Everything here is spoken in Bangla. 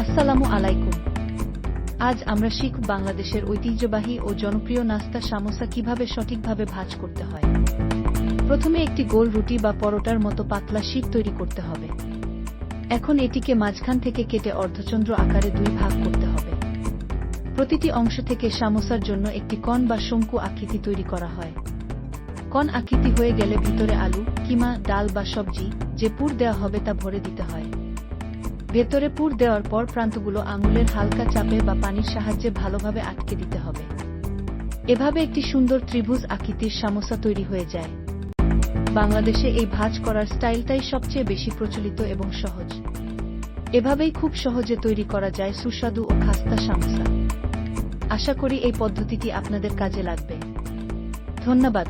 আসসালামু আলাইকুম। আজ আমরা শিখ বাংলাদেশের ঐতিহ্যবাহী ও জনপ্রিয় নাস্তা সামোসা কীভাবে সঠিকভাবে ভাজ করতে হয়। প্রথমে একটি গোল রুটি বা পরোটার মতো পাতলা শীট তৈরি করতে হবে। এখন এটিকে মাঝখান থেকে কেটে অর্ধচন্দ্র আকারে দুই ভাগ করতে হবে। প্রতিটি অংশ থেকে সামোসার জন্য একটি কণ বা শঙ্কু আকৃতি তৈরি করা হয়। কণ আকৃতি হয়ে গেলে ভিতরে আলু, কিমা, ডাল বা সবজি, যে পুর দেওয়া হবে তা ভরে দিতে হয়। ভেতরে পুর দেওয়ার পর প্রান্তগুলো আঙুলের হালকা চাপে বা পানির সাহায্যে ভালোভাবে আটকে দিতে হবে। এভাবে একটি সুন্দর ত্রিভুজ আকৃতির সামোসা তৈরি হয়ে যায়। বাংলাদেশে এই ভাজ করার স্টাইলটাই সবচেয়ে বেশি প্রচলিত এবং সহজ। এভাবেই খুব সহজে তৈরি করা যায় সুস্বাদু ও খাস্তা সামোসা। আশা করি এই পদ্ধতিটি আপনাদের কাজে লাগবে। ধন্যবাদ।